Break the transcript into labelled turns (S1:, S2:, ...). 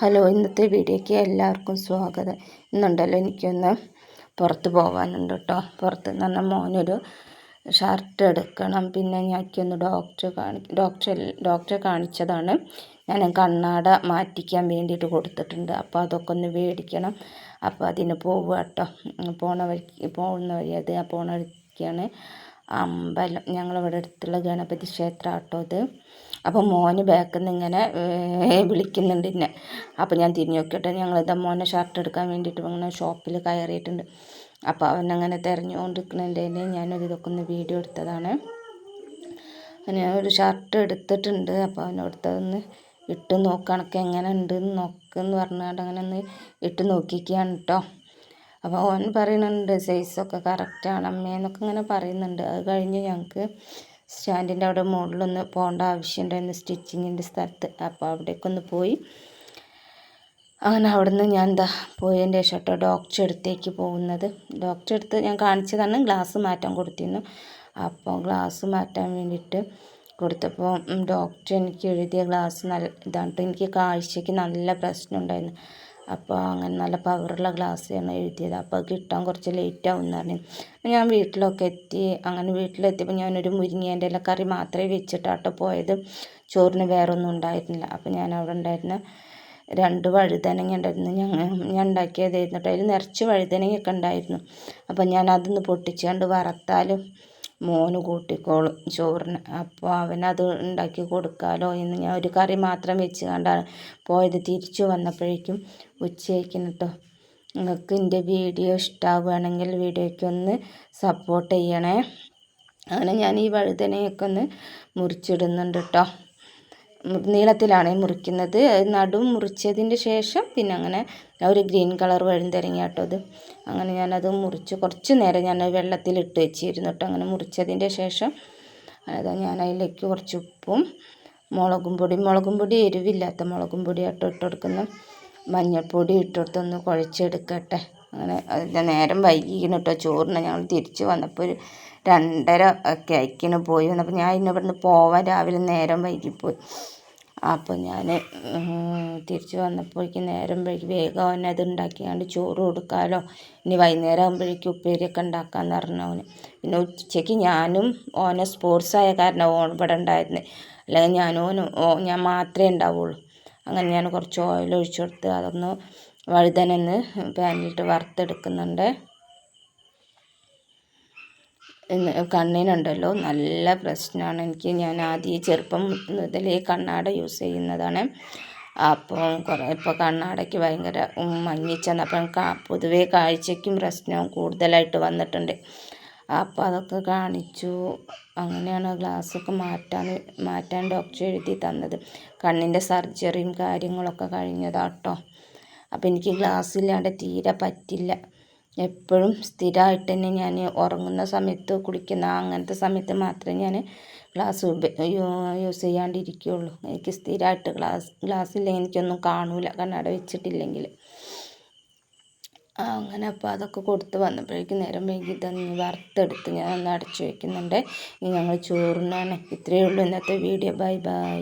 S1: Hello ഇന്നത്തെ വീഡിയോയ്ക്ക് എല്ലാവർക്കും സ്വാഗതം. ഇന്നുണ്ടല്ലോ എനിക്കൊന്ന് പുറത്ത് പോകാനുണ്ട് കേട്ടോ. പുറത്ത് നിന്ന് പറഞ്ഞാൽ മോനൊരു ഷർട്ട് എടുക്കണം. പിന്നെ ഞാനൊന്ന് ഡോക്ടർ കാണി ഡോക്ടർ ഡോക്ടറെ കാണിച്ചതാണ്. ഞാൻ കണ്ണാട മാറ്റിക്കാൻ വേണ്ടിയിട്ട് കൊടുത്തിട്ടുണ്ട്. അപ്പോൾ അതൊക്കെ ഒന്ന് മേടിക്കണം. അപ്പോൾ അതിന് പോവുക കേട്ടോ. പോണ വഴിക്ക് പോകുന്ന വഴി അത് പോണ വഴിക്കാണ്. അമ്പലം ഞങ്ങളിവിടെ അടുത്തുള്ള ഗണപതി ക്ഷേത്രം കേട്ടോ അത്. അപ്പോൾ മോന് ബാക്കിൽ നിന്ന് ഇങ്ങനെ വിളിക്കുന്നുണ്ട് എന്നെ അപ്പോൾ ഞാൻ തിരിഞ്ഞു നോക്കിയിട്ട് ഞങ്ങളിതാ മോനെ ഷർട്ട് എടുക്കാൻ വേണ്ടിയിട്ട് ഇങ്ങനെ ഷോപ്പിൽ കയറിയിട്ടുണ്ട്. അപ്പോൾ അവൻ അവനങ്ങനെ തിരഞ്ഞുകൊണ്ടിരിക്കുന്നതിന്റെ ഞാനൊരു ഇതൊക്കെ ഒന്ന് വീഡിയോ എടുത്തതാണ്. ഞാൻ ഒരു ഷർട്ട് എടുത്തിട്ടുണ്ട്. അപ്പോൾ അവനോടുത്തതൊന്ന് ഇട്ട് നോക്കണക്ക് എങ്ങനെ ഉണ്ടെന്ന് നോക്കെന്ന് പറഞ്ഞുകൊണ്ട് അങ്ങനെ ഒന്ന് ഇട്ട് നോക്കിക്കുകയാണ് കേട്ടോ അപ്പോൾ ഓൻ പറയുന്നുണ്ട് സൈസൊക്കെ കറക്റ്റാണ് അമ്മേന്നൊക്കെ ഇങ്ങനെ പറയുന്നുണ്ട്. അത് കഴിഞ്ഞ് ഞങ്ങൾക്ക് സ്റ്റാൻഡിന്റെ അവിടെ മുകളിലൊന്ന് പോകേണ്ട ആവശ്യമുണ്ടായിരുന്നു സ്റ്റിച്ചിങ്ങിന്റെ സ്ഥലത്ത്. അപ്പോൾ അവിടേക്കൊന്ന് പോയി. അങ്ങനെ അവിടെ നിന്ന് ഞാൻ എന്താ പോയതിന്റെ ശേഷം ഡോക്ടർ അടുത്തേക്ക് പോകുന്നത്. ഡോക്ടർ അടുത്ത് ഞാൻ കാണിച്ചതാണ് ഗ്ലാസ് മാറ്റാൻ കൊടുത്തിരുന്നു. അപ്പോൾ ഗ്ലാസ് മാറ്റാൻ വേണ്ടിയിട്ട് കൊടുത്തപ്പോൾ ഡോക്ടർ എനിക്ക് എഴുതിയ ഗ്ലാസ് നല്ല ഇതാണ് എനിക്ക് കാഴ്ചയ്ക്ക് നല്ല പ്രശ്നം ഉണ്ടായിരുന്നു അപ്പോൾ അങ്ങനെ നല്ല പവറുള്ള ഗ്ലാസ്സാണ് എഴുതിയത്. അപ്പോൾ കിട്ടാൻ കുറച്ച് ലേറ്റ് ആവും എന്ന് പറഞ്ഞു. ഞാൻ വീട്ടിലൊക്കെ എത്തി. അങ്ങനെ വീട്ടിലെത്തിയപ്പോൾ ഞാനൊരു മുരിങ്ങേന്റെ ഇല കറി മാത്രമേ വെച്ചിട്ടാട്ടോ പോയത്. ചോറിന് വേറൊന്നും ഉണ്ടായിരുന്നില്ല. അപ്പോൾ ഞാൻ അവിടെ ഉണ്ടായിരുന്ന രണ്ട് വഴുതനങ്ങ ഉണ്ടായിരുന്നു. ഞങ്ങൾ ഞാൻ ഉണ്ടാക്കിയതായിരുന്നു കേട്ടോ. അതിൽ നിറച്ച് വഴുതനങ്ങയൊക്കെ ഉണ്ടായിരുന്നു. അപ്പോൾ ഞാൻ അതൊന്ന് പൊട്ടിച്ചുകൊണ്ട് വറുത്താലും മോന് കൂട്ടിക്കോളും ചോറിന്. അപ്പോൾ അവനത് ഉണ്ടാക്കി കൊടുക്കാമല്ലോ എന്ന് ഞാൻ ഒരു കറി മാത്രം വെച്ച് കണ്ടാണ് പോയത്. തിരിച്ചു വന്നപ്പോഴേക്കും ഉച്ചയ്ക്കിന് കേട്ടോ നിങ്ങൾക്ക് എന്റെ വീഡിയോ ഇഷ്ടമാവുകയാണെങ്കിൽ വീഡിയോയ്ക്ക് ഒന്ന് സപ്പോർട്ട് ചെയ്യണേ. അങ്ങനെ ഞാൻ ഈ വഴുതനയൊക്കെ ഒന്ന് മുറിച്ചിടുന്നുണ്ട് കേട്ടോ നീളത്തിലാണ് മുറിക്കുന്നത്. നടു മുറിച്ചതിന്റെ ശേഷം പിന്നെ അങ്ങനെ ഒരു ഗ്രീൻ കളർ വഴുതനങ്ങ കേട്ടോ അത്. അങ്ങനെ ഞാനത് മുറിച്ച്. കുറച്ച് നേരം ഞാൻ വെള്ളത്തിലിട്ട് വെച്ചിരുന്നു കേട്ടോ അങ്ങനെ മുറിച്ചതിന്റെ ശേഷം അതാ ഞാൻ അതിലേക്ക് കുറച്ച് ഉപ്പും മുളകും പൊടി. മുളകും പൊടി എരിവില്ലാത്ത മുളകും പൊടി ആട്ടോ ഇട്ട് കൊടുക്കുന്ന മഞ്ഞൾപ്പൊടി ഇട്ടെടുത്തൊന്ന് കുഴച്ചെടുക്കട്ടെ. അങ്ങനെ നേരം വൈകിക്കുന്നു കേട്ടോ ചോറിന് ഞങ്ങൾ തിരിച്ച് വന്നപ്പോൾ ഒരു രണ്ടര ഒക്കെ അയക്കിന് പോയി. വന്നപ്പോൾ ഞാൻ ഇന്ന് ഇവിടുന്ന് പോവാൻ രാവിലെ നേരം വൈകിപ്പോയി. അപ്പോൾ ഞാൻ തിരിച്ച് വന്നപ്പോഴേക്കും നേരം വൈകി വേഗം അവൻ അത് ഉണ്ടാക്കിയാണ്ട് ചോറ് കൊടുക്കാമല്ലോ ഇനി വൈകുന്നേരം ആകുമ്പോഴേക്കും ഉപ്പേരിയൊക്കെ ഉണ്ടാക്കാമെന്ന് പറഞ്ഞു അവന്. പിന്നെ ഉച്ചയ്ക്ക് ഞാനും ഓനെ സ്പോർട്സ് ആയ കാരണം ഓൻ ഇവിടെ ഉണ്ടായിരുന്നത് അല്ലെങ്കിൽ ഞാനും ഞാൻ മാത്രമേ ഉണ്ടാവുള്ളൂ. അങ്ങനെ ഞാൻ കുറച്ച് ഓയിൽ ഒഴിച്ചു കൊടുത്ത് അതൊന്ന് വഴുതനന്ന് പാനിലിട്ട് വറുത്തെടുക്കുന്നുണ്ട്. കണ്ണിനുണ്ടല്ലോ. നല്ല പ്രശ്നമാണ് എനിക്ക് ഞാൻ ആദ്യം ചെറുപ്പം മുതലേ കണ്ണാട യൂസ് ചെയ്യുന്നതാണ്. അപ്പോൾ കുറേ ഇപ്പോൾ കണ്ണാടയ്ക്ക് ഭയങ്കര മഞ്ഞിച്ചാണ് അപ്പം പൊതുവേ കാഴ്ചയ്ക്കും പ്രശ്നവും കൂടുതലായിട്ട് വന്നിട്ടുണ്ട്. അപ്പോൾ അതൊക്കെ കാണിച്ചു. അങ്ങനെയാണ് ഗ്ലാസ്സൊക്കെ മാറ്റാൻ മാറ്റാൻ ഡോക്ടർ എഴുതി തന്നത്. കണ്ണിന്റെ സർജറിയും കാര്യങ്ങളൊക്കെ കഴിഞ്ഞതാട്ടോ. അപ്പോൾ എനിക്ക് ഗ്ലാസ് ഇല്ലാണ്ട് തീരെ പറ്റില്ല. എപ്പോഴും സ്ഥിരമായിട്ട് തന്നെ ഞാൻ ഉറങ്ങുന്ന സമയത്ത് കുളിക്കുന്ന അങ്ങനത്തെ സമയത്ത് മാത്രമേ ഞാൻ ഗ്ലാസ് യൂസ് ചെയ്യാണ്ടിരിക്കുകയുള്ളൂ എനിക്ക് സ്ഥിരമായിട്ട് ഗ്ലാസ് ഗ്ലാസ് ഇല്ലെങ്കിൽ എനിക്കൊന്നും കാണൂല. കണ്ണട വെച്ചിട്ടില്ലെങ്കിൽ അങ്ങനെ അപ്പോൾ അതൊക്കെ കൊടുത്ത് വന്നപ്പോഴേക്കും നേരം വൈകി തന്നെ വറുത്തെടുത്ത് ഞാൻ ഒന്ന് അടച്ചു വയ്ക്കുന്നുണ്ട് ഇനി ഞങ്ങൾ ചോറിനാണ് ഇത്രയേ ഉള്ളൂ ഇന്നത്തെ വീഡിയോ. Bye bye.